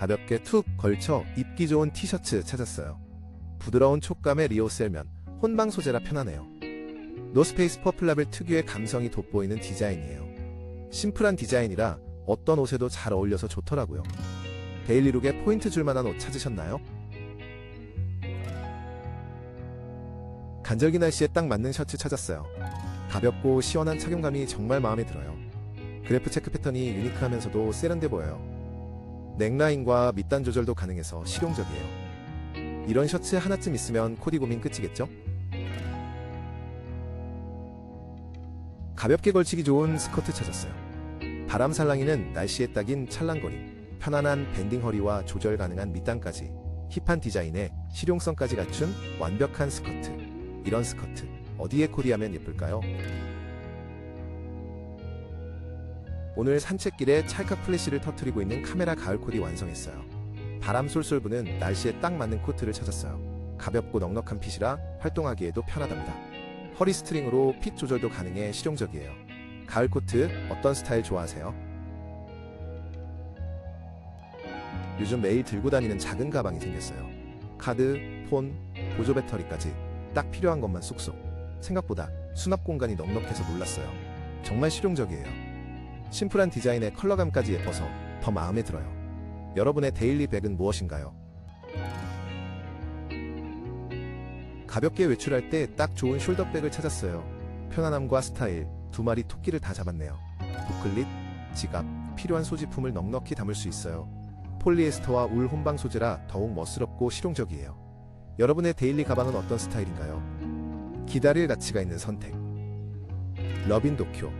가볍게 툭 걸쳐 입기 좋은 티셔츠 찾았어요. 부드러운 촉감의 리오셀면 혼방 소재라 편하네요. 노스페이스 퍼플라벨 특유의 감성이 돋보이는 디자인이에요. 심플한 디자인이라 어떤 옷에도 잘 어울려서 좋더라고요. 데일리룩에 포인트 줄 만한 옷 찾으셨나요? 간절기 날씨에 딱 맞는 셔츠 찾았어요. 가볍고 시원한 착용감이 정말 마음에 들어요. 그래프 체크 패턴이 유니크하면서도 세련돼 보여요. 넥라인과 밑단 조절도 가능해서 실용적이에요. 이런 셔츠 하나쯤 있으면 코디 고민 끝이겠죠? 가볍게 걸치기 좋은 스커트 찾았어요. 바람 살랑이는 날씨에 딱인 찰랑거림, 편안한 밴딩 허리와 조절 가능한 밑단까지 힙한 디자인에 실용성까지 갖춘 완벽한 스커트. 이런 스커트 어디에 코디하면 예쁠까요? 오늘 산책길에 찰칵 플래시를 터트리고 있는 카메라 가을 코디 완성했어요. 바람 쏠쏠 부는 날씨에 딱 맞는 코트를 찾았어요. 가볍고 넉넉한 핏이라 활동하기에도 편하답니다. 허리 스트링으로 핏 조절도 가능해 실용적이에요. 가을 코트 어떤 스타일 좋아하세요? 요즘 매일 들고 다니는 작은 가방이 생겼어요. 카드, 폰, 보조 배터리까지 딱 필요한 것만 쏙쏙. 생각보다 수납 공간이 넉넉해서 놀랐어요. 정말 실용적이에요. 심플한 디자인에 컬러감까지 예뻐서 더 마음에 들어요. 여러분의 데일리 백은 무엇인가요? 가볍게 외출할 때 딱 좋은 숄더백을 찾았어요. 편안함과 스타일, 두 마리 토끼를 다 잡았네요. 부클릿, 지갑, 필요한 소지품을 넉넉히 담을 수 있어요. 폴리에스터와 울 혼방 소재라 더욱 멋스럽고 실용적이에요. 여러분의 데일리 가방은 어떤 스타일인가요? 기다릴 가치가 있는 선택. 러빈 도쿄